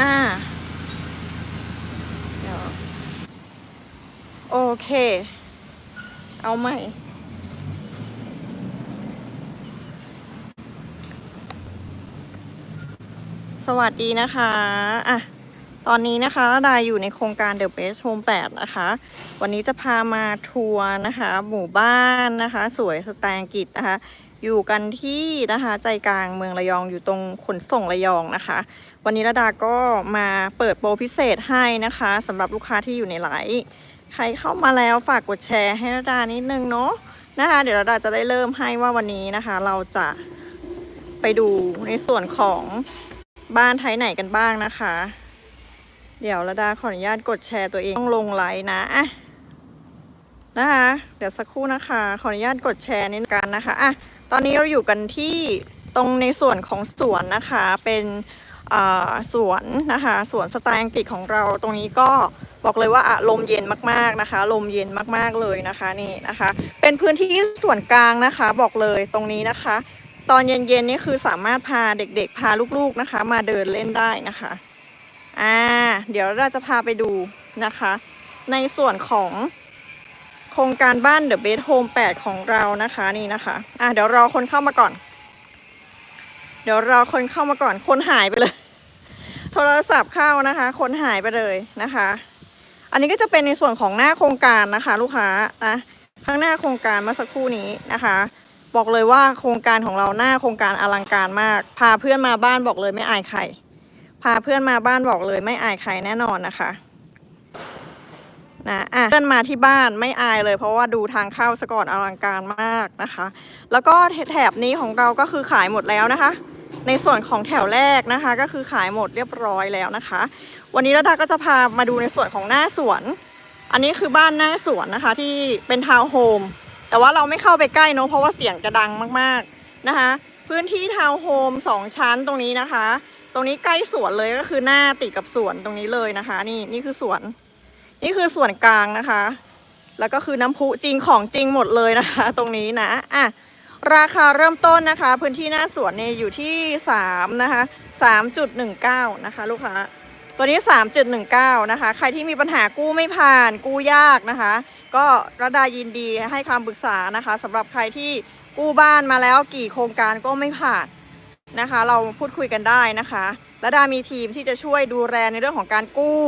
อ่าเดี๋ยวโอเค เอาใหม่ สวัสดีนะคะอะตอนนี้นะคะระดาอยู่ในโครงการ The Best Home 8 นะคะ วันนี้จะพามาทัวร์นะคะ หมู่บ้านนะคะ สวยสไตล์อังกฤษนะคะ อยู่กันที่นะคะใจกลางเมืองระยองอยู่ตรงขนส่งระยองนะคะ วันนี้ระดาก็มาเปิดโปรพิเศษให้นะคะสำหรับลูกค้าที่อยู่ในไลฟ์ใครเข้ามาแล้วฝากกดแชร์ให้ระดานิดนึงเนาะนะคะ เดี๋ยวระดาจะได้เริ่มให้ว่าวันนี้นะคะ เราจะไปดูในส่วนของบ้านไทยไหนกันบ้างนะคะ เดี๋ยวระดาขออนุญาตกดแชร์ตัวเองต้องลงไลน์นะอะนะคะ เดี๋ยวสักครู่นะคะ ขออนุญาตกดแชร์นิดกันนะคะอะ ตอนนี้เราอยู่กันที่ตรงในส่วนของสวนนะคะ เป็นสวนนะคะสวนสไตล์อังกฤษของเราตรงนี้ก็บอกเลยว่าอารมเย็นมากๆนะคะ ลมเย็นมากๆเลยนะคะนี่นะคะ เป็นพื้นที่ส่วนกลางนะคะบอกเลยตรงนี้นะคะ ตอนเย็นๆนี่คือสามารถพาเด็กๆ พาลูกๆนะคะ มาเดินเล่นได้นะคะอ่าเดี๋ยวเราจะพาไปดูนะคะ ในส่วนของ โครงการบ้าน The Best Home 8ของเรานะคะนี่นะคะอ่าเดี๋ยวรอคนเข้ามาก่อน เดี๋ยวรอคนเข้ามาก่อน คนหายไปเลย โทรศัพท์เข้านะคะ คนหายไปเลยนะคะ อันนี้ก็จะเป็นในส่วนของหน้าโครงการนะคะ ลูกค้านะข้างหน้าโครงการเมื่อสักครู่นี้นะคะ บอกเลยว่าโครงการของเราหน้าโครงการอลังการมาก พาเพื่อนมาบ้านบอกเลยไม่อายใครพาเพื่อนมาบ้านบอกเลยไม่อายใครแน่นอนนะคะ นะอะเพื่อนมาที่บ้านไม่อายเลย เพราะว่าดูทางเข้าสกอนอลังการมากนะคะ แล้วก็แถบนี้ของเราก็คือขายหมดแล้วนะคะ ในส่วนของแถวแรกนะคะ ก็คือขายหมดเรียบร้อยแล้วนะคะ วันนี้ระดาก็จะพามาดูในส่วนของหน้าสวน อันนี้คือบ้านหน้าสวนนะคะ ที่เป็นทาวน์โฮมแต่ว่าเราไม่เข้าไปใกล้เนอะเพราะว่าเสียงจะดังมากๆนะคะ พื้นที่ทาวน์โฮมสองชั้นตรงนี้นะคะ ตรงนี้ใกล้สวนเลยก็คือหน้าติดกับสวนตรงนี้เลยนะคะ นี่นี่คือสวน นี่คือส่วนกลางนะคะ แล้วก็คือน้ำพุจริงของจริงหมดเลยนะคะ ตรงนี้นะอะราคาเริ่มต้นนะคะ พื้นที่หน้าสวนเนี่ยอยู่ที่สามนะคะสามจุดหนึ่งเก้านะคะ ลูกค้าตัวนี้3.19นะคะ ใครที่มีปัญหากู้ไม่ผ่านกู้ยากนะคะ ก็ระดายินดีให้คำปรึกษานะคะสำหรับใครที่กู้บ้านมาแล้วกี่โครงการก็ไม่ผ่านนะคะ เราพูดคุยกันได้นะคะระดามีทีมที่จะช่วยดูแลในเรื่องของการกู้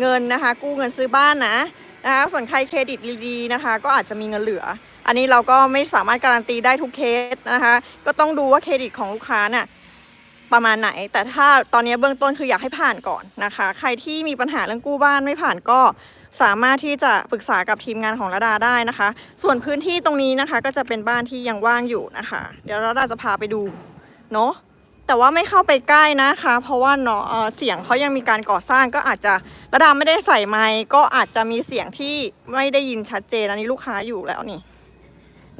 เงินนะคะ กู้เงินซื้อบ้านนะนะคะส่วนใครเครดิตดีๆนะคะ ก็อาจจะมีเงินเหลือ อันนี้เราก็ไม่สามารถการันตีได้ทุกเคสนะคะ ก็ต้องดูว่าเครดิตของลูกค้าน่ะประมาณไหน แต่ถ้าตอนนี้เบื้องต้นคืออยากให้ผ่านก่อนนะคะ ใครที่มีปัญหาเรื่องกู้บ้านไม่ผ่านก็สามารถที่จะปรึกษากับทีมงานของระดาได้นะคะ ส่วนพื้นที่ตรงนี้นะคะ ก็จะเป็นบ้านที่ยังว่างอยู่นะคะ เดี๋ยวระดาจะพาไปดูเนาะ แต่ว่าไม่เข้าไปใกล้นะคะ เพราะว่าเนาะเสียงเขายังมีการก่อสร้างก็อาจจะระดาไม่ได้ใส่ไมค์ก็อาจจะมีเสียงที่ไม่ได้ยินชัดเจนอันนี้ลูกค้าอยู่แล้วนี่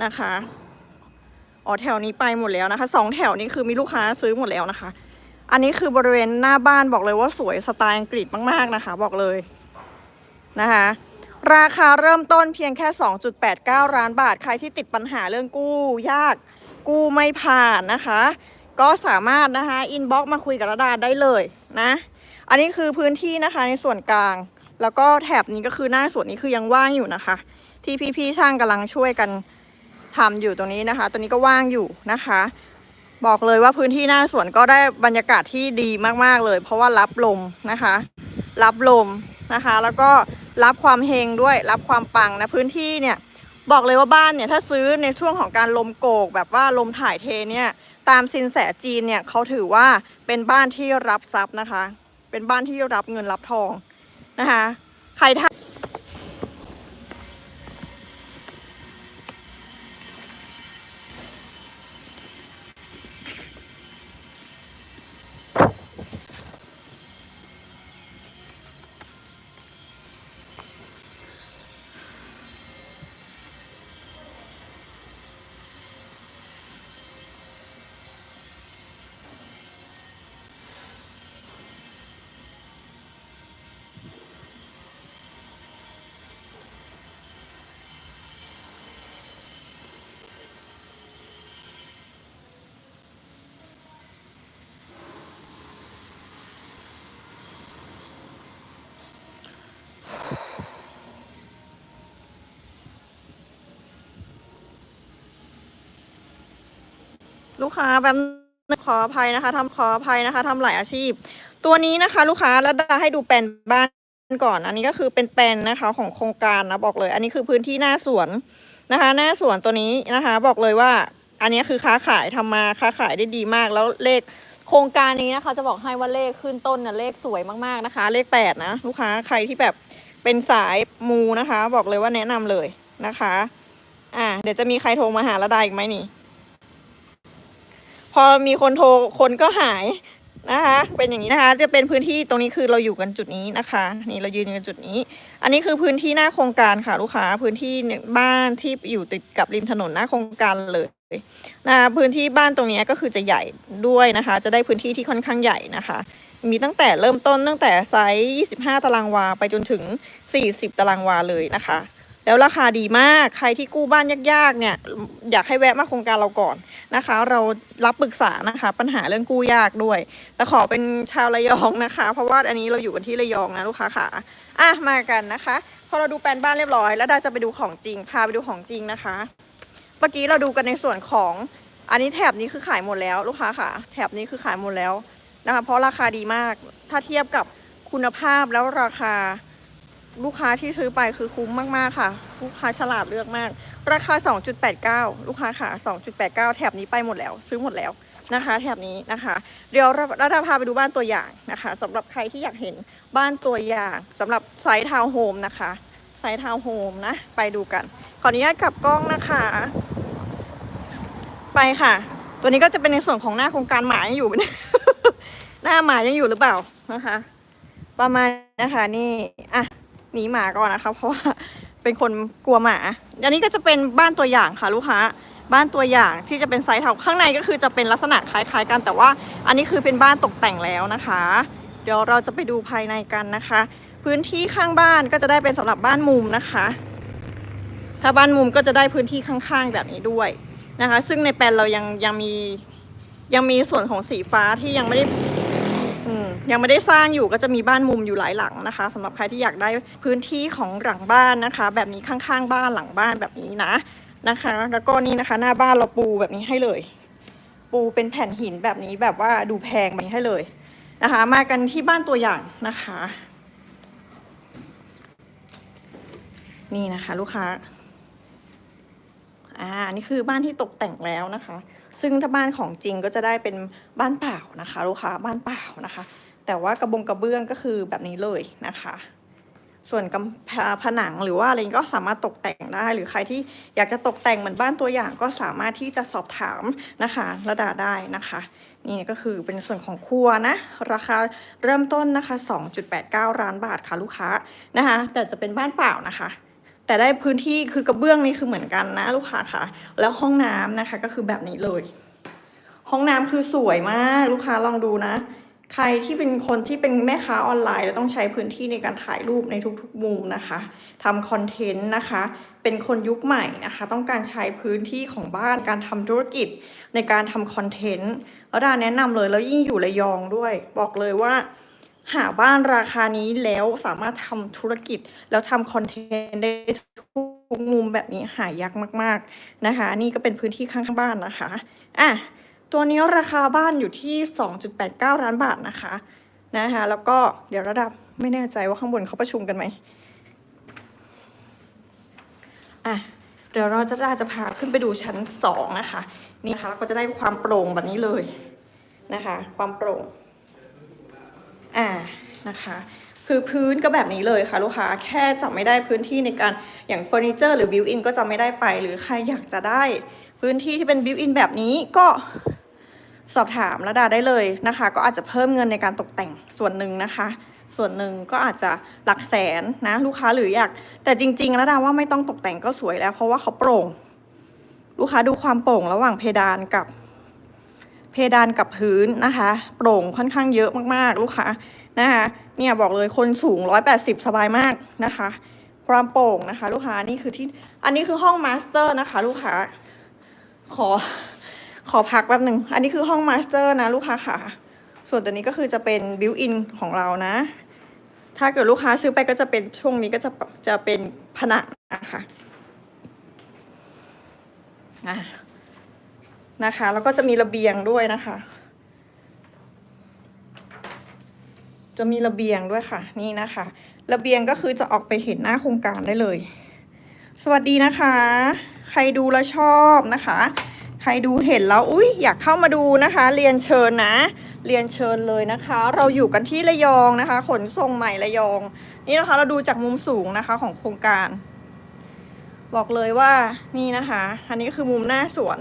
นะคะอ๋อแถวนี้ไปหมดแล้วนะคะสองแถวนี้คือมีลูกค้าซื้อหมดแล้วนะคะ อันนี้คือบริเวณหน้าบ้านบอกเลยว่าสวยสไตล์อังกฤษมากๆนะคะ บอกเลยนะคะราคาเริ่มต้นเพียงแค่ 2.89ล้านบาท ใครที่ติดปัญหาเรื่องกู้ยากกู้ไม่ผ่านนะคะ ก็สามารถนะคะอินบ็อกมาคุยกับระดาได้เลยนะ อันนี้คือพื้นที่นะคะในส่วนกลาง แล้วก็แถบนี้ก็คือหน้าสวนนี้คือยังว่างอยู่นะคะ ที่พี่ๆช่างกำลังช่วยกันทำอยู่ตรงนี้นะคะ ตัวนี้ก็ว่างอยู่นะคะ บอกเลยว่าพื้นที่หน้าสวนก็ได้บรรยากาศที่ดีมากๆเลย เพราะว่ารับลมนะคะ รับลมนะคะ แล้วก็รับความเฮงด้วยรับความปังนะพื้นที่เนี่ยบอกเลยว่าบ้านเนี่ยถ้าซื้อในช่วงของการลมโกกแบบว่าลมถ่ายเทเนี่ย ตามสินแสจีนเนี่ยเขาถือว่าเป็นบ้านที่รับทรัพย์นะคะ เป็นบ้านที่รับเงินรับทองนะคะ ใครท่า ลูกค้าแบบขออภัยนะคะทำขออภัยนะคะทำหลายอาชีพ ตัวนี้นะคะ ลูกค้าแล้วดาให้ดูแปลนบ้านก่อน อันนี้ก็คือเป็นแปลนนะคะของโครงการนะบอกเลย อันนี้คือพื้นที่หน้าสวนนะคะ หน้าสวนตัวนี้นะคะ บอกเลยว่า อันนี้คือค้าขายทำมาค้าขายได้ดีมากแล้วเลขโครงการนี้นะคะ จะบอกให้ว่าเลขขึ้นต้นนะเลขสวยมากๆนะคะ เลขแปดนะลูกค้าใครที่แบบเป็นสายมูนะคะ บอกเลยว่าแนะนำเลยนะคะ อะเดี๋ยวจะมีใครโทรมาหาระดาอีกไหมนี่ พอมีคนโทรคนก็หายนะคะ เป็นอย่างนี้นะคะ จะเป็นพื้นที่ตรงนี้คือเราอยู่กันจุดนี้นะคะ นี่เรายืนกันจุดนี้ อันนี้คือพื้นที่หน้าโครงการค่ะลูกค้า พื้นที่บ้านที่อยู่ติดกับริมถนนหน้าโครงการเลยนะคะพื้นที่บ้านตรงนี้ก็คือจะใหญ่ด้วยนะคะ จะได้พื้นที่ที่ค่อนข้างใหญ่นะคะ มีตั้งแต่เริ่มต้นตั้งแต่ไซส์ 25 ตารางวาไปจนถึง 40 ตารางวาเลยนะคะ แล้วราคาดีมากใครที่กู้บ้านยากๆ เนี่ย อยากให้แวะมาโครงการเราก่อนนะคะ เรารับปรึกษานะคะ ปัญหาเรื่องกู้ยากด้วยแต่ขอเป็นชาวระยองนะคะ เพราะว่าอันนี้เราอยู่กันที่ระยองนะลูกค้าค่ะอะมากันนะคะ พอเราดูแปลนบ้านเรียบร้อย แล้วดาจะไปดูของจริงพาไปดูของจริงนะคะเมื่อกี้เราดูกันในส่วนของอันนี้แถบนี้คือขายหมดแล้วลูกค้าค่ะ แถบนี้คือขายหมดแล้วนะคะ เพราะราคาดีมากถ้าเทียบกับคุณภาพแล้วราคา ลูกค้าที่ซื้อไปคือคุ้มมากๆค่ะ ลูกค้าฉลาดเลือกมาก ราคา 2.89 ลูกค้าค่ะ 2.89 แถบนี้ไปหมดแล้ว ซื้อหมดแล้วนะคะ แถบนี้นะคะ เดี๋ยวเราจะพาไปดูบ้านตัวอย่างนะคะสำหรับใครที่อยากเห็นบ้านตัวอย่างสำหรับไซต์ทาวน์โฮมนะคะไซต์ทาวน์โฮมนะ ไปดูกัน ขออนุญาตกลับกล้องนะคะ ไปค่ะ ตัวนี้ก็จะเป็นในส่วนของหน้าโครงการหมายังอยู่หมเนี่ยหน้าหมายังอยู่หรือเปล่านะคะ ประมาณนะคะนี่อะ หนีหมาก่อนนะคะเพราะว่าเป็นคนกลัวหมาอันนี้ก็จะเป็นบ้านตัวอย่างค่ะลูกค้าบ้านตัวอย่างที่จะเป็นไซส์เทาข้างในก็คือจะเป็นลักษณะคล้ายๆกัน แต่ว่าอันนี้คือเป็นบ้านตกแต่งแล้วนะคะ เดี๋ยวเราจะไปดูภายในกันนะคะ พื้นที่ข้างบ้านก็จะได้เป็นสำหรับบ้านมุมนะคะ ถ้าบ้านมุมก็จะได้พื้นที่ข้างๆแบบนี้ด้วยนะคะ ซึ่งในแปลนเรายังยังมียังมีส่วนของสีฟ้าที่ยังไม่ได้ ยังไม่ได้สร้างอยู่ก็จะมีบ้านมุมอยู่หลายหลังนะคะสำหรับใครที่อยากได้พื้นที่ของหลังบ้านนะคะ แบบนี้ข้างๆบ้านหลังบ้านแบบนี้นะนะคะ แล้วก็นี่นะคะ หน้าบ้านเราปูแบบนี้ให้เลย ปูเป็นแผ่นหินแบบนี้แบบว่าดูแพงแบบนี้ให้เลยนะคะ มากันที่บ้านตัวอย่างนะคะ นี่นะคะ ลูกค้าอ่านี่คือบ้านที่ตกแต่งแล้วนะคะ ซึ่งถ้าบ้านของจริงก็จะได้เป็นบ้านเปล่านะคะลูกค้าบ้านเปล่านะคะ แต่ว่ากระบงกระเบื้องก็คือแบบนี้เลยนะคะ ส่วนกำแพผนังหรือว่าอะไรก็สามารถตกแต่งได้ หรือใครที่อยากจะตกแต่งเหมือนบ้านตัวอย่างก็สามารถที่จะสอบถามนะคะระดาได้นะคะ นี่ก็คือเป็นส่วนของครัวนะ ราคาเริ่มต้นนะคะ 2.89ล้านบาทค่ะลูกค้านะคะ แต่จะเป็นบ้านเปล่านะคะ แต่ได้พื้นที่คือกระเบื้องนี่คือเหมือนกันนะลูกค้าค่ะ แล้วห้องน้ำนะคะก็คือแบบนี้เลย ห้องน้ำคือสวยมากลูกค้าลองดูนะ ใครที่เป็นคนที่เป็นแม่ค้าออนไลน์แล้วต้องใช้พื้นที่ในการถ่ายรูปในทุกๆมุมนะคะทำคอนเทนต์นะคะ เป็นคนยุคใหม่นะคะ ต้องการใช้พื้นที่ของบ้านการทำธุรกิจในการทำคอนเทนต์แล้วดาแนะนำเลยแล้วยิ่งอยู่ระยองด้วย บอกเลยว่า หาบ้านราคานี้แล้วสามารถทำธุรกิจ แล้วทำคอนเทนต์ได้ทุกมุมแบบนี้หายากมาก ๆนะคะ นี่ก็เป็นพื้นที่ข้างๆบ้านนะคะอะตัวนี้ราคาบ้านอยู่ที่ 2.89 ล้านบาทนะคะนะคะแล้วก็เดี๋ยวระดับไม่แน่ใจว่าข้างบนเขาประชุมกันไหมอะเดี๋ยวเราจะได้จะพาขึ้นไปดูชั้นสองนะคะ นี่นะคะเราก็จะได้ความโปร่งแบบนี้เลยนะคะ ความโปร่ง อ่านะคะคือพื้นก็แบบนี้เลยค่ะลูกค้าแค่จำไม่ได้พื้นที่ในการอย่างเฟอร์นิเจอร์หรือบิวอินก็จำไม่ได้ไป หรือใครอยากจะได้พื้นที่ที่เป็นบิวอินแบบนี้ก็สอบถามระดาได้เลยนะคะ ก็อาจจะเพิ่มเงินในการตกแต่งส่วนหนึ่งนะคะ ส่วนหนึ่งก็อาจจะหลักแสนนะลูกค้าหรืออยาก แต่จริงๆระดาว่าไม่ต้องตกแต่งก็สวยแล้ว เพราะว่าเขาโปร่ง ลูกค้าดูความโปร่งระหว่างเพดานกับ เพดานกับพื้นนะคะ โปร่งค่อนข้างเยอะมากๆ ลูกค้านะคะเนี่ยบอกเลยคนสูง 180 สบายมากนะคะ ความโปร่งนะคะ ลูกค้านี่คือที่อันนี้คือห้องมาสเตอร์นะคะ ลูกค้าขอขอพักแป๊บหนึ่งอันนี้คือห้องมาสเตอร์นะลูกค้าค่ะ ส่วนตัวนี้ก็คือจะเป็นบิวอินของเรานะ ถ้าเกิดลูกค้าซื้อไปก็จะเป็นช่วงนี้ก็จะจะเป็นผนังนะคะอะ นะคะ แล้วก็จะมีระเบียงด้วยนะคะ จะมีระเบียงด้วยค่ะ นี่นะคะ ระเบียงก็คือจะออกไปเห็นหน้าโครงการได้เลย สวัสดีนะคะ ใครดูแล้วชอบนะคะ ใครดูเห็นแล้วอุ้ยอยากเข้ามาดูนะคะ เรียนเชิญนะ เรียนเชิญเลยนะคะ เราอยู่กันที่ระยองนะคะ ขนส่งใหม่ระยอง นี่นะคะ เราดูจากมุมสูงนะคะของโครงการบอกเลยว่านี่นะคะ อันนี้คือมุมหน้าสวน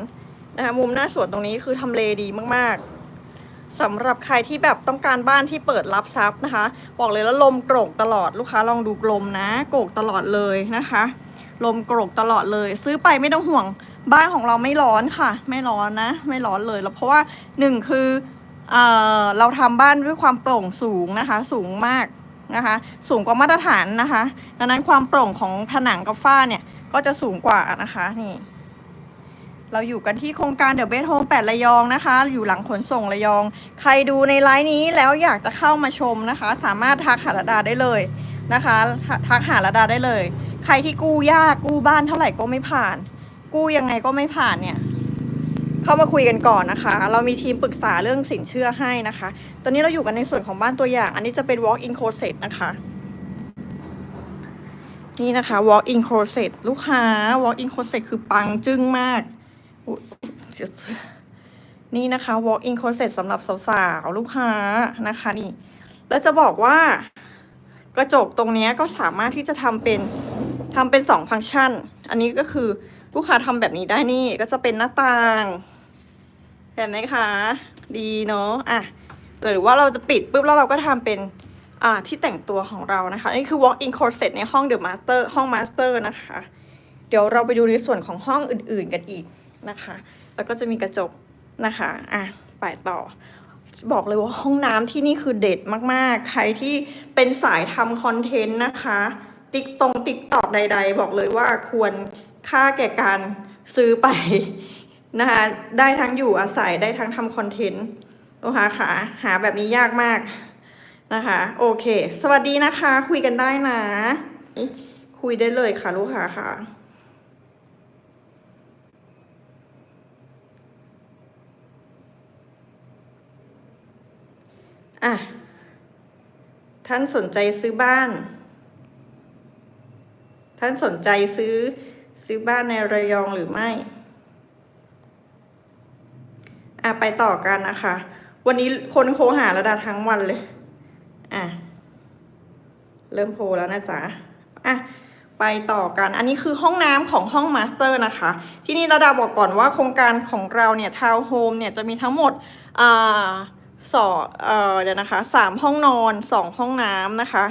นะคะมุมหน้าสวนตรงนี้คือทำเลดีมากๆสำหรับใครที่แบบต้องการบ้านที่เปิดรับทรัพย์นะคะ บอกเลยแล้วลมโกรกตลอดลูกค้าลองดูลมนะ โกรกตลอดเลยนะคะ ลมโกรกตลอดเลย ซื้อไปไม่ต้องห่วงบ้านของเราไม่ร้อนค่ะ ไม่ร้อนนะ ไม่ร้อนเลยแล้วเพราะว่าหนึ่งคือเออเราทำบ้านด้วยความโปร่งสูงนะคะ สูงมากนะคะ สูงกว่ามาตรฐานนะคะ ดังนั้นความโปร่งของผนังกับฝ้าเนี่ยก็จะสูงกว่านะคะนี่ เราอยู่กันที่โครงการเดอะเบสโฮมแปดระยองนะคะ อยู่หลังขนส่งระยอง ใครดูในไลน์นี้แล้วอยากจะเข้ามาชมนะคะ สามารถทักหาระดาได้เลยนะคะ ทักหาระดาได้เลย ใครที่กู้ยากกู้บ้านเท่าไหร่ก็ไม่ผ่าน กู้ยังไงก็ไม่ผ่านเนี่ยเข้ามาคุยกันก่อนนะคะ เรามีทีมปรึกษาเรื่องสินเชื่อให้นะคะ ตอนนี้เราอยู่กันในส่วนของบ้านตัวอย่าง อันนี้จะเป็น walk in closet นะคะนี่นะคะ walk in closet ลูกค้า walk in closet คือปังจึ้งมาก นี่นะคะ walk in closet สำหรับสาวๆ ลูกค้านะคะนี่ แล้วจะบอกว่ากระจกตรงนี้ก็สามารถที่จะทำเป็นทำเป็นสองฟังก์ชัน อันนี้ก็คือลูกค้าทำแบบนี้ได้นี่ก็จะเป็นหน้าต่างเห็นไหมคะ ดีเนาะอะหรือว่าเราจะปิดปุ๊บแล้วเราก็ทำเป็นอ่าที่แต่งตัวของเรานะคะนี่คือ walk in closet ในห้อง the master ห้อง master นะคะ เดี๋ยวเราไปดูในส่วนของห้องอื่นๆกันอีกนะคะ แล้วก็จะมีกระจกนะคะอะไปต่อ บอกเลยว่าห้องน้ำที่นี่คือเด็ดมากๆ ใครที่เป็นสายทำคอนเทนต์นะคะ ติ๊กตรงติ๊กตอกใด ๆ บอกเลยว่าควรค่าแก่การซื้อไปนะคะได้ทั้งอยู่อาศัยได้ทั้งทำคอนเทนต์ลูกค้าค่ะหาแบบนี้ยากมากนะคะ โอเค สวัสดีนะคะ คุยกันได้นะ คุยได้เลยค่ะลูกค้าค่ะ อะ ท่านสนใจซื้อบ้าน ท่านสนใจซื้อซื้อบ้านในระยองหรือไม่ อะ ไปต่อกันนะคะ วันนี้คนโคหาระดาทั้งวันเลย อะ เริ่มโพลแล้วนะจ๊ะ อะไปต่อกัน อันนี้คือห้องน้ำของห้องมาสเตอร์นะคะ ที่นี่ระดาบอกก่อนว่าโครงการของเราเนี่ยทาวน์โฮมเนี่ยจะมีทั้งหมดอ่า สองเอ่อเดี๋ยวนะคะสามห้องนอนสองห้องน้ำนะคะ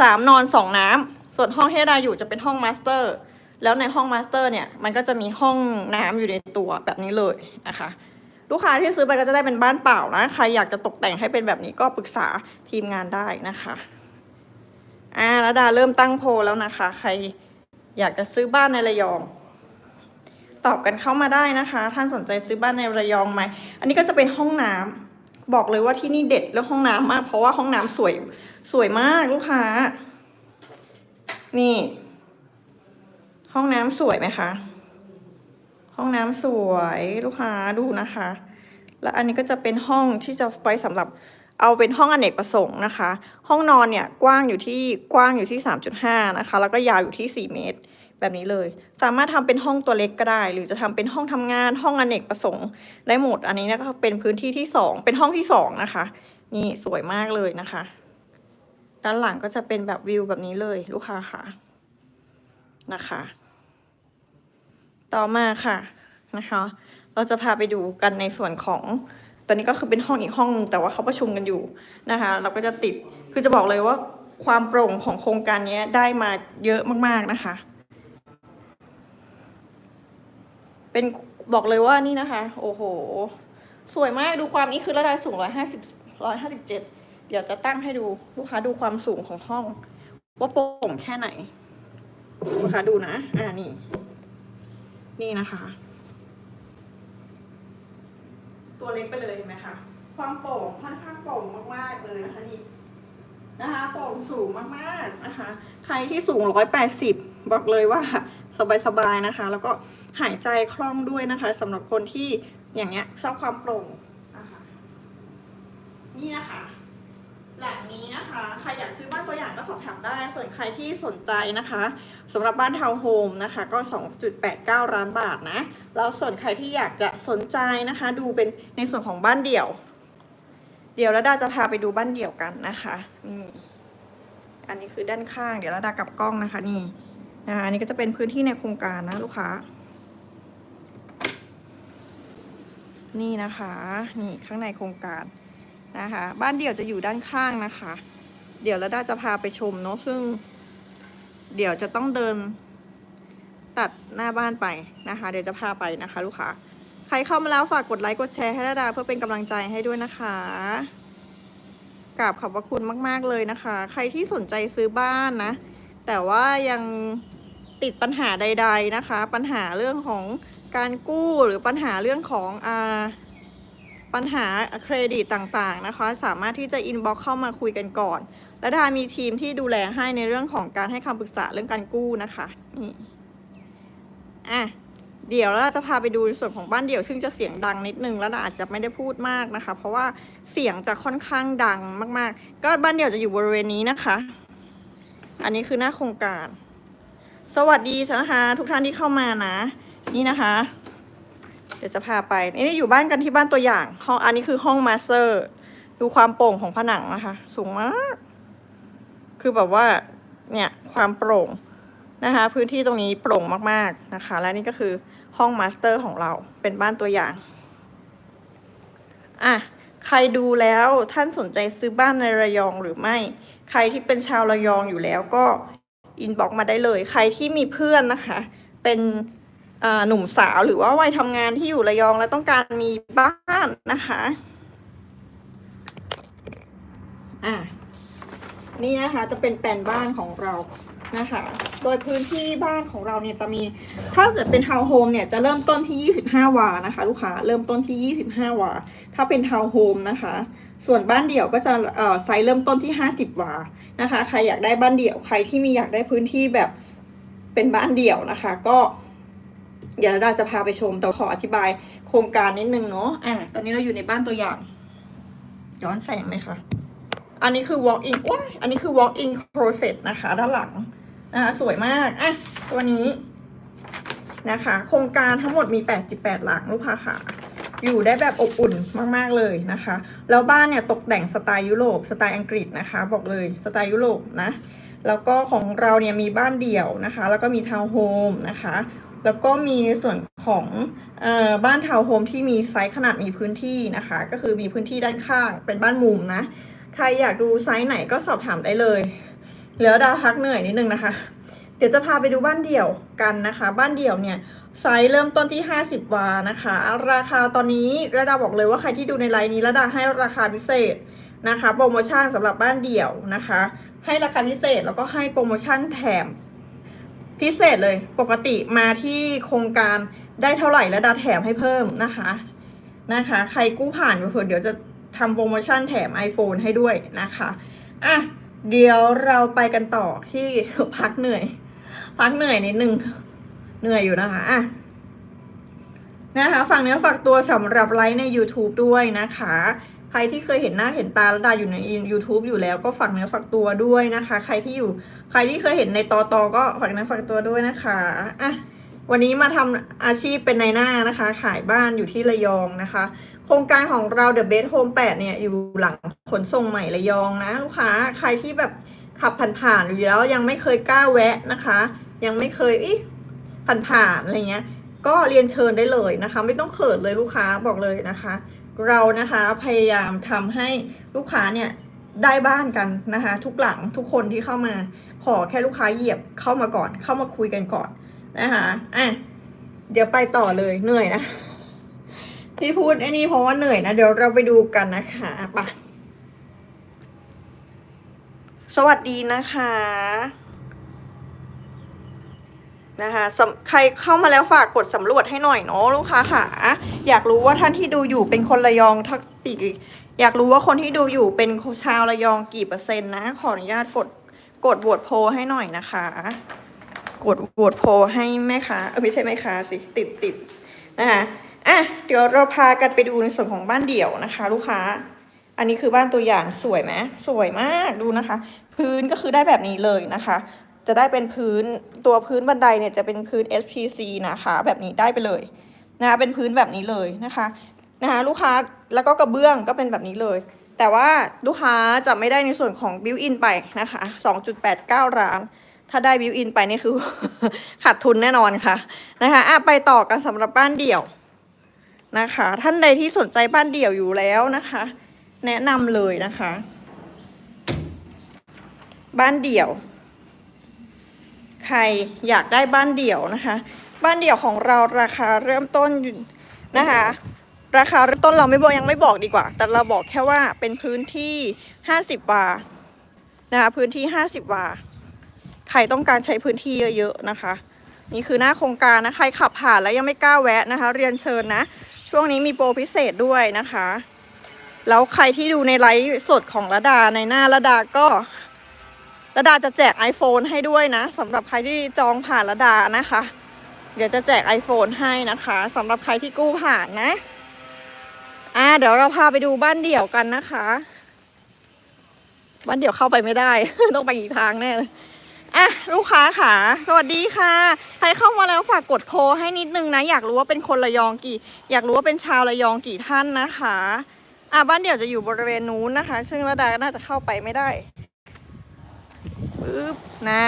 สามนอนสองน้ำส่วนห้องที่ระดาอยู่จะเป็นห้องมาสเตอร์แล้วในห้องมาสเตอร์เนี่ยมันก็จะมีห้องน้ำอยู่ในตัวแบบนี้เลยนะคะ ลูกค้าที่ซื้อไปก็จะได้เป็นบ้านเปล่านะใครอยากจะตกแต่งให้เป็นแบบนี้ก็ปรึกษาทีมงานได้นะคะอ่าแล้วดาเริ่มตั้งโพลแล้วนะคะ ใครอยากจะซื้อบ้านในระยองตอบกันเข้ามาได้นะคะ ท่านสนใจซื้อบ้านในระยองไหม อันนี้ก็จะเป็นห้องน้ำ บอกเลยว่าที่นี่เด็ดเรื่องห้องน้ำมาก เพราะว่าห้องน้ำสวยสวยมากลูกค้า นี่ ห้องน้ำสวยไหมคะ ห้องน้ำสวยลูกค้าดูนะคะ และอันนี้ก็จะเป็นห้องที่จะไว้สำหรับเอาเป็นห้องอเนกประสงค์นะคะ ห้องนอนเนี่ยกว้างอยู่ที่กว้างอยู่ที่ 3.5 นะคะ แล้วก็ยาวอยู่ที่ 4 เมตร แบบนี้เลย สามารถทำเป็นห้องตัวเล็กก็ได้ หรือจะทำเป็นห้องทำงานห้องอเนกประสงค์ได้หมด อันนี้นะคะเป็นพื้นที่ที่ 2 เป็นห้องที่ 2 นะคะ นี่สวยมากเลยนะคะ ด้านหลังก็จะเป็นแบบวิวแบบนี้เลยลูกค้าค่ะนะคะ ต่อมาค่ะนะคะ เราจะพาไปดูกันในส่วนของตอนนี้ก็คือเป็นห้องอีกห้องนึงแต่ว่าเขาประชุมกันอยู่นะคะ เราก็จะติดคือจะบอกเลยว่าความโปร่งของโครงการนี้ได้มาเยอะมากๆนะคะ เป็นบอกเลยว่านี่นะคะ โอ้โห สวยมากดูความนี้คือระดับสูงร้อยห้าสิบร้อยห้าสิบเจ็ดเดี๋ยวจะตั้งให้ดูลูกค้าดูความสูงของห้อง ว่าโปร่งแค่ไหน ลูกค้าดูนะ อ่านี่ นี่นะคะ ตัวเล็กไปเลยเห็นไหมคะความโปร่งค่อนข้างโปร่งมากๆเลยนะคะนี่นะคะโปร่งสูงมากๆนะคะ ใครที่สูงร้อยแปดสิบบอกเลยว่า สบายๆนะคะ แล้วก็หายใจคล่องด้วยนะคะสำหรับคนที่อย่างเงี้ยชอบความโปร่งนะคะนี่นะคะหลังนี้นะคะใครอยากซื้อบ้านตัวอย่างก็สอบถามได้ ส่วนใครที่สนใจนะคะสำหรับบ้านทาวน์โฮมนะคะ ก็ 2.89 ล้านบาทนะแล้วส่วนใครที่อยากจะสนใจนะคะ ดูเป็นในส่วนของบ้านเดี่ยว เดี๋ยวระดาจะพาไปดูบ้านเดี่ยวกันนะคะนี่อันนี้คือด้านข้าง เดี๋ยวระดากลับกล้องนะคะนี่ นะคะอันนี้ก็จะเป็นพื้นที่ในโครงการนะลูกค้า นี่นะคะ นี่ข้างในโครงการนะคะ บ้านเดี่ยวจะอยู่ด้านข้างนะคะ เดี๋ยวระดาจะพาไปชมเนาะซึ่ง เดี๋ยวจะต้องเดินตัดหน้าบ้านไปนะคะ เดี๋ยวจะพาไปนะคะ ลูกค้า ใครเข้ามาแล้วฝากกดไลค์กดแชร์ให้ระดาเพื่อเป็นกำลังใจให้ด้วยนะคะกราบขอบพระคุณมาก ๆ เลยนะคะ ใครที่สนใจซื้อบ้านนะ แต่ว่ายัง ติดปัญหาใด ๆนะคะ ปัญหาเรื่องของการกู้หรือปัญหาเรื่องของอ่าปัญหาเครดิตต่างๆนะคะ สามารถที่จะอินบ็อกเข้ามาคุยกันก่อน และดามีทีมที่ดูแลให้ในเรื่องของการให้คำปรึกษาเรื่องการกู้นะคะนี่อะเดี๋ยวเราจะพาไปดูส่วนของบ้านเดี่ยว ซึ่งจะเสียงดังนิดนึงแล้วเราอาจจะไม่ได้พูดมากนะคะ เพราะว่าเสียงจะค่อนข้างดังมากๆ ก็บ้านเดี่ยวจะอยู่บริเวณนี้นะคะ อันนี้คือหน้าโครงการ สวัสดีนะคะทุกท่านที่เข้ามานะ นี่นะคะ เดี๋ยวจะพาไปนี่อยู่บ้านกันที่บ้านตัวอย่าง ห้องอันนี้คือห้องมาสเตอร์ ดูความโปร่งของผนังนะคะ สูงมาก คือแบบว่าเนี่ยความโปร่งนะคะ พื้นที่ตรงนี้โปร่งมากๆนะคะ และนี่ก็คือห้องมาสเตอร์ของเราเป็นบ้านตัวอย่างอะใครดูแล้วท่านสนใจซื้อบ้านในระยองหรือไม่ ใครที่เป็นชาวระยองอยู่แล้วก็ อินบ็อกมาได้เลย ใครที่มีเพื่อนนะคะ เป็นหนุ่มสาวหรือว่าวัยทำงานที่อยู่ระยองแล้วต้องการมีบ้านนะคะอะนี่นะคะจะเป็นแปลนบ้านของเรานะคะ โดยพื้นที่บ้านของเราเนี่ยจะมี ถ้าเกิดเป็นทาวน์โฮมเนี่ยจะเริ่มต้นที่ 25 วานะคะ ลูกค้า เริ่มต้นที่ 25 วา ถ้าเป็นทาวน์โฮมนะคะ ส่วนบ้านเดี่ยวก็จะเอ่อไซส์เริ่มต้นที่ 50 วานะคะ ใครอยากได้บ้านเดี่ยวใครที่มีอยากได้พื้นที่แบบเป็นบ้านเดี่ยวนะคะ ก็เดี๋ยวดาจะพาไปชมแต่ขออธิบายโครงการนิดนึงเนาะอะตอนนี้เราอยู่ในบ้านตัวอย่าง ย้อนแสงไหมคะอันนี้คือ walk in ว้ายอันนี้คือ walk in closet นะคะ ด้านหลังนะคะสวยมากอะตัวนี้นะคะ โครงการทั้งหมดมี 88 หลังลูกค้าค่ะ อยู่ได้แบบอบอุ่นมากๆเลยนะคะ แล้วบ้านเนี่ยตกแต่งสไตล์ยุโรปสไตล์อังกฤษนะคะ บอกเลยสไตล์ยุโรปนะ แล้วก็ของเราเนี่ยมีบ้านเดี่ยวนะคะ แล้วก็มีทาวน์โฮมนะคะ แล้วก็มีส่วนของออบ้านทาวน์โฮมที่มีไซส์ขนาดมีพื้นที่นะคะ ก็คือมีพื้นที่ด้านข้างเป็นบ้านมุมนะ ใครอยากดูไซส์ไหนก็สอบถามได้เลยแล้วดาวพักเหนื่อยนิดนึงนะคะ เดี๋ยวจะพาไปดูบ้านเดี่ยวกันนะคะ บ้านเดี่ยวเนี่ยไซส์เริ่มต้นที่ 50 วานะคะ ราคาตอนนี้ระดาบอกเลยว่าใครที่ดูในไลน์นี้ระดาให้ราคาพิเศษนะคะโปรโมชั่นสำหรับบ้านเดี่ยวนะคะ ให้ราคาพิเศษแล้วก็ให้โปรโมชั่นแถมพิเศษเลยปกติมาที่โครงการได้เท่าไหร่ระดาแถมให้เพิ่มนะคะนะคะ ใครกู้ผ่านเผื่อเดี๋ยวจะทำโปรโมชั่นแถม iPhone ให้ด้วยนะคะอะเดี๋ยวเราไปกันต่อที่พักเหนื่อย พักเหนื่อยนิดนึง เหนื่อยอยู่นะคะอะนะคะฝากเนื้อฝากตัวสำหรับไลฟ์ใน YouTube ด้วยนะคะ ใครที่เคยเห็นหน้าเห็นตาระดาอยู่ใน YouTube อยู่แล้วก็ฝากเนื้อฝากตัวด้วยนะคะ ใครที่อยู่ ใครที่เคยเห็นในตอตอก็ฝากเนื้อฝากตัวด้วยนะคะอะวันนี้มาทำอาชีพเป็นในายหน้านะคะ ขายบ้านอยู่ที่ระยองนะคะ โครงการของเรา The Best Home 8 เนี่ยอยู่หลังขนส่งใหม่ระยองนะ ลูกค้าใครที่แบบขับผ่านๆอยู่แล้วยังไม่เคยกล้าแวะนะคะ ยังไม่เคยอิผ่านๆอะไรเงี้ย ก็เรียนเชิญได้เลยนะคะ ไม่ต้องเขินเลยลูกค้าบอกเลยนะคะ เรานะคะพยายามทำให้ลูกค้าเนี่ยได้บ้านกันนะคะ ทุกหลังทุกคนที่เข้ามา ขอแค่ลูกค้าเหยียบเข้ามาก่อน เข้ามาคุยกันก่อนนะคะอะเดี๋ยวไปต่อเลยเหนื่อยนะที่พูดไอ้นี่เพราะว่าเหนื่อยนะ เดี๋ยวเราไปดูกันนะคะไปะสวัสดีนะคะ นะคะใครเข้ามาแล้วฝากกดสำรวจให้หน่อยเนาะลูกค้าค่ะ อยากรู้ว่าท่านที่ดูอยู่เป็นคนระยองทักปีอยากรู้ว่าคนที่ดูอยู่เป็นชาวระยองกี่เปอร์เซ็นต์นะ ขออนุญาตกดกดโหวตโพให้หน่อยนะคะ กดโหวตโพให้แม่ค้าไม่ใช่แม่ค้าสิติดติดนะคะอะเดี๋ยวเราพากันไปดูในส่วนของบ้านเดี่ยวนะคะ ลูกค้า อันนี้คือบ้านตัวอย่างสวยไหมสวยมากดูนะคะ พื้นก็คือได้แบบนี้เลยนะคะ จะได้เป็นพื้นตัวพื้นบันไดเนี่ยจะเป็นพื้น SPC นะคะแบบนี้ได้ไปเลยนะคะเป็นพื้นแบบนี้เลยนะคะนะคะลูกค้าแล้วก็กระเบื้องก็เป็นแบบนี้เลย แต่ว่าลูกค้าจะไม่ได้ในส่วนของบิวอินไปนะคะ2.89ล้านถ้าได้บิวอินไปนี่คือ ขาดทุนแน่นอนค่ะนะคะอะไปต่อกันสำหรับบ้านเดี่ยวนะคะ ท่านใดที่สนใจบ้านเดี่ยวอยู่แล้วนะคะ แนะนำเลยนะคะ บ้านเดี่ยว ใครอยากได้บ้านเดี่ยวนะคะ บ้านเดี่ยวของเราราคาเริ่มต้นนะคะ ราคาเริ่มต้นเราไม่บอกยังไม่บอกดีกว่า แต่เราบอกแค่ว่าเป็นพื้นที่ห้าสิบวานะคะพื้นที่ห้าสิบวา ใครต้องการใช้พื้นที่เยอะๆนะคะนี่คือหน้าโครงการนะ ใครขับผ่านแล้วยังไม่กล้าแวะนะคะ เรียนเชิญนะ ช่วงนี้มีโปรพิเศษด้วยนะคะ แล้วใครที่ดูในไลฟ์สดของระดาในหน้าระดาก็ ระดาจะแจก iPhone ให้ด้วยนะสำหรับใครที่จองผ่านระดานะคะ เดี๋ยวจะแจก iPhone ให้นะคะสำหรับใครที่กู้ผ่านนะอ่าเดี๋ยวเราพาไปดูบ้านเดี่ยวกันนะคะ บ้านเดี่ยวเข้าไปไม่ได้ ต้องไปอีกทางแน่เลยอะลูกค้าค่ะ สวัสดีค่ะ ใครเข้ามาแล้วฝากกดโพลให้นิดนึงนะ อยากรู้ว่าเป็นคนระยองกี่ อยากรู้ว่าเป็นชาวระยองกี่ท่านนะคะ อะบ้านเดี่ยวจะอยู่บริเวณนู้นนะคะ ซึ่งระดาก็น่าจะเข้าไปไม่ได้ ปึ๊บนะ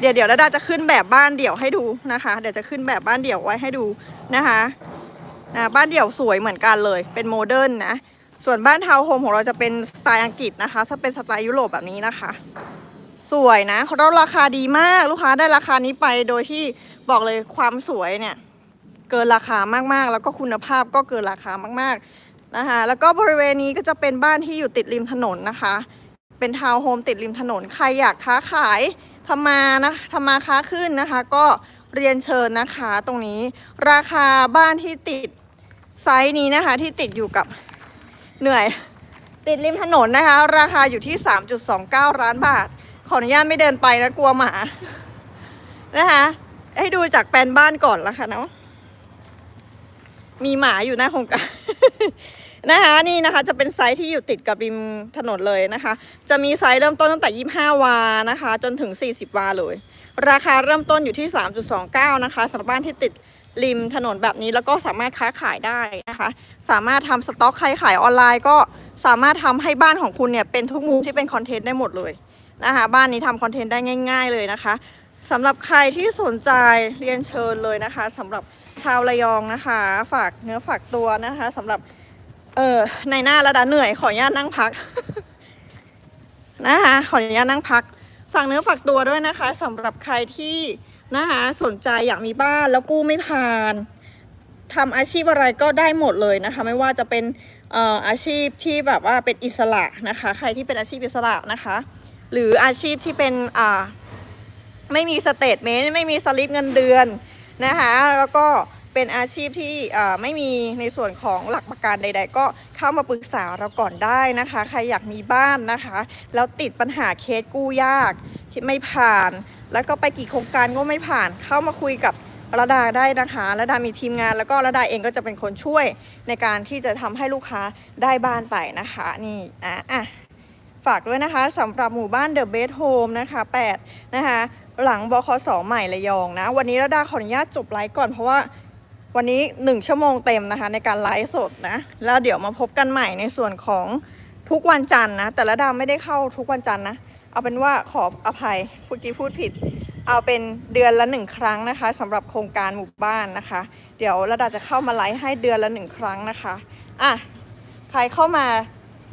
เดี๋ยวเดี๋ยวระดาจะขึ้นแบบบ้านเดี่ยวให้ดูนะคะ เดี๋ยวจะขึ้นแบบบ้านเดี่ยวไว้ให้ดูนะคะนะบ้านเดี่ยวสวยเหมือนกันเลย เป็นโมเดิร์นนะ ส่วนบ้านทาวน์โฮมของเราจะเป็นสไตล์อังกฤษนะคะถ้าเป็นสไตล์ยุโรปแบบนี้นะคะ สวยนะเขาราราคาดีมากลูกค้าได้ราคานี้ไปโดยที่บอกเลยความสวยเนี่ย เกินราคามากๆ แล้วก็คุณภาพก็เกินราคามากๆนะคะ แล้วก็บริเวณนี้ก็จะเป็นบ้านที่อยู่ติดริมถนนนะคะ เป็นทาวน์โฮมติดริมถนน ใครอยากค้าขายทำมานะทำมาค้าขึ้นนะคะ ก็เรียนเชิญนะคะตรงนี้ราคาบ้านที่ติดไซส์นี้นะคะ ที่ติดอยู่กับเหนื่อย ติดริมถนนนะคะ ราคาอยู่ที่ 3.29 ล้านบาท ขออนุญาตไม่เดินไปนะกลัวหมานะคะ ให้ดูจากแปลนบ้านก่อนละค่ะเนาะมีหมาอยู่หน้าโครงการ นะคะนี่นะคะจะเป็นไซส์ที่อยู่ติดกับริมถนนเลยนะคะ จะมีไซส์เริ่มต้นตั้งแต่ 25 วานะคะ จนถึง 40 วาเลย ราคาเริ่มต้นอยู่ที่ 3.29 นะคะสำหรับบ้านที่ติดริมถนนแบบนี้แล้วก็สามารถค้าขายได้นะคะ สามารถทำสต็อกใครขายออนไลน์ก็สามารถทำให้บ้านของคุณเนี่ยเป็นทุกมุมที่เป็นคอนเทนต์ได้หมดเลยนะคะบ้านนี้ทำคอนเทนต์ได้ง่าย ๆเลยนะคะสำหรับใครที่สนใจเรียนเชิญเลยนะคะสำหรับชาวระยองนะคะ ฝากเนื้อฝากตัวนะคะสำหรับ เออในหน้าระดาเหนื่อยขออนุญาตนั่งพัก นะคะขออนุญาตนั่งพักฝากเนื้อฝากตัวด้วยนะคะสำหรับใครที่นะคะสนใจอยากมีบ้านแล้วกู้ไม่ผ่านทำอาชีพอะไรก็ได้หมดเลยนะคะ ไม่ว่าจะเป็นเอ่ออาชีพที่แบบว่าเป็นอิสระนะคะ ใครที่เป็นอาชีพอิสระนะคะ หรืออาชีพที่เป็นอ่าไม่มีสเตทเมนต์ไม่มีสลิปเงินเดือนนะคะ แล้วก็ เป็นอาชีพที่ไม่มีในส่วนของหลักประกันใด ๆ ก็เข้ามาปรึกษาเราก่อนได้นะคะ ใครอยากมีบ้านนะคะ แล้วติดปัญหาเคสกู้ยากไม่ผ่าน แล้วก็ไปกี่โครงการก็ไม่ผ่าน เข้ามาคุยกับระดาได้นะคะระดามีทีมงานแล้วก็ระดาเองก็จะเป็นคนช่วยในการที่จะทำให้ลูกค้าได้บ้านไปนะคะนี่อะอะฝากด้วยนะคะสำหรับหมู่บ้าน The Best Home นะคะ8นะคะหลังบคสใหม่ระยองนะ วันนี้ระดาขออนุญาตจบไลฟ์ก่อนเพราะว่า วันนี้ 1 ชั่วโมงเต็มนะคะ ในการไลฟ์สดนะ แล้วเดี๋ยวมาพบกันใหม่ในส่วนของทุกวันจันทร์นะ แต่ระดาวไม่ได้เข้าทุกวันจันทร์นะ เอาเป็นว่าขออภัยเมื่อกี้พูดผิด เอาเป็นเดือนละหนึ่งครั้งนะคะสำหรับโครงการหมู่บ้านนะคะ เดี๋ยวระดาจะเข้ามาไลฟ์ให้เดือนละหนึ่งครั้งนะคะอะใครเข้ามา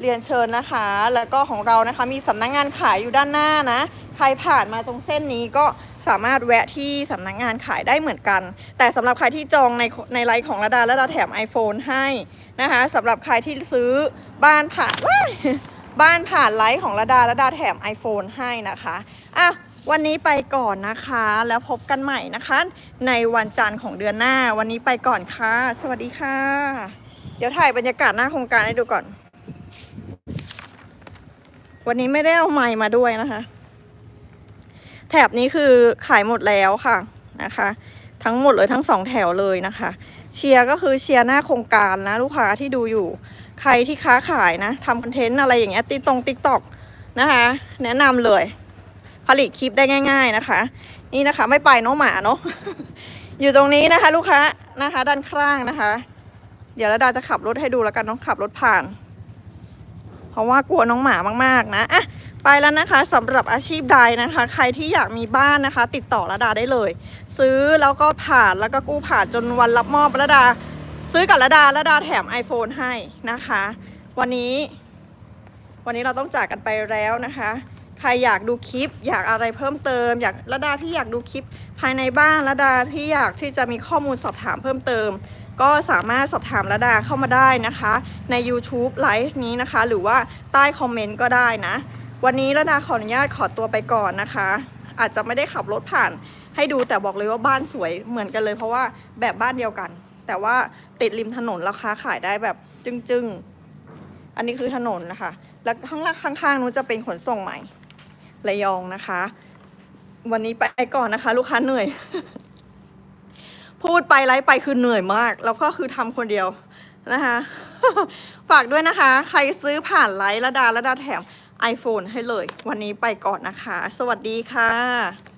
เรียนเชิญนะคะ แล้วก็ของเรานะคะมีสำนักงงานขายอยู่ด้านหน้านะ ใครผ่านมาตรงเส้นนี้ก็ สามารถแวะที่สำนักงานขายได้เหมือนกัน แต่สำหรับใครที่จองในในไลฟ์ของระดาระดาแถม iPhone ให้นะคะสำหรับใครที่ซื้อบ้านผ่านบ้านผ่านไลฟ์ของระดาระดาแถม iPhone ให้นะคะอะวันนี้ไปก่อนนะคะ แล้วพบกันใหม่นะคะ ในวันจันทร์ของเดือนหน้า วันนี้ไปก่อนค่ะ สวัสดีค่ะ เดี๋ยวถ่ายบรรยากาศหน้าโครงการให้ดูก่อน วันนี้ไม่ได้เอาไมค์มาด้วยนะคะ ถบนี้คือขายหมดแล้วค่ะนะคะ ทั้งหมดเลยทั้งสองแถวเลยนะคะ เชียร์ก็คือเชียร์หน้าโครงการนะลูกค้าที่ดูอยู่ ใครที่ค้าขายนะทำคอนเทนต์อะไรอย่างเงี้ยติดตรงติ๊กตอกนะคะ แนะนำเลย ผลิตคลิปได้ง่าย ๆนะคะ นี่นะคะไม่ไปเน้องหมาเนาะอยู่ตรงนี้นะคะ ลูกค้านะคะ ด้านข้างนะคะ เดี๋ยวระดาจะขับรถให้ดูแล้วกันน้องขับรถผ่าน เพราะว่ากลัวน้องหมามากๆนะอะ ไปแล้วนะคะสำหรับอาชีพใดนะคะ ใครที่อยากมีบ้านนะคะ ติดต่อระดาได้เลย ซื้อแล้วก็ผ่านแล้วก็กู้ผ่านจนวันรับมอบระดา ซื้อกับระดาระดาแถม iPhone ให้นะคะ วันนี้ วันนี้เราต้องจากกันไปแล้วนะคะ ใครอยากดูคลิป อยากอะไรเพิ่มเติม อยากระดาพี่อยากดูคลิป ภายในบ้านระดาพี่อยากที่จะมีข้อมูลสอบถามเพิ่มเติมก็สามารถสอบถามระดาเข้ามาได้นะคะ ใน YouTube ไลฟ์นี้นะคะ หรือว่าใต้คอมเมนต์ก็ได้นะ วันนี้ระดาขออนุญาตขอตัวไปก่อนนะคะ อาจจะไม่ได้ขับรถผ่านให้ดูแต่บอกเลยว่าบ้านสวยเหมือนกันเลย เพราะว่าแบบบ้านเดียวกัน แต่ว่าติดริมถนนราคาขายได้แบบจึ้งๆ อันนี้คือถนนนะคะ แล้วข้างล่างข้างๆนู้นจะเป็นขนส่งใหม่ระยองนะคะ วันนี้ไปก่อนนะคะ ลูกค้าเหนื่อย พูดไปไลฟ์ไปคือเหนื่อยมาก แล้วก็คือทำคนเดียวนะคะ ฝากด้วยนะคะ ใครซื้อผ่านไลฟ์ระดาระดาแถม iPhone ให้เลย วันนี้ไปก่อนนะคะ สวัสดีค่ะ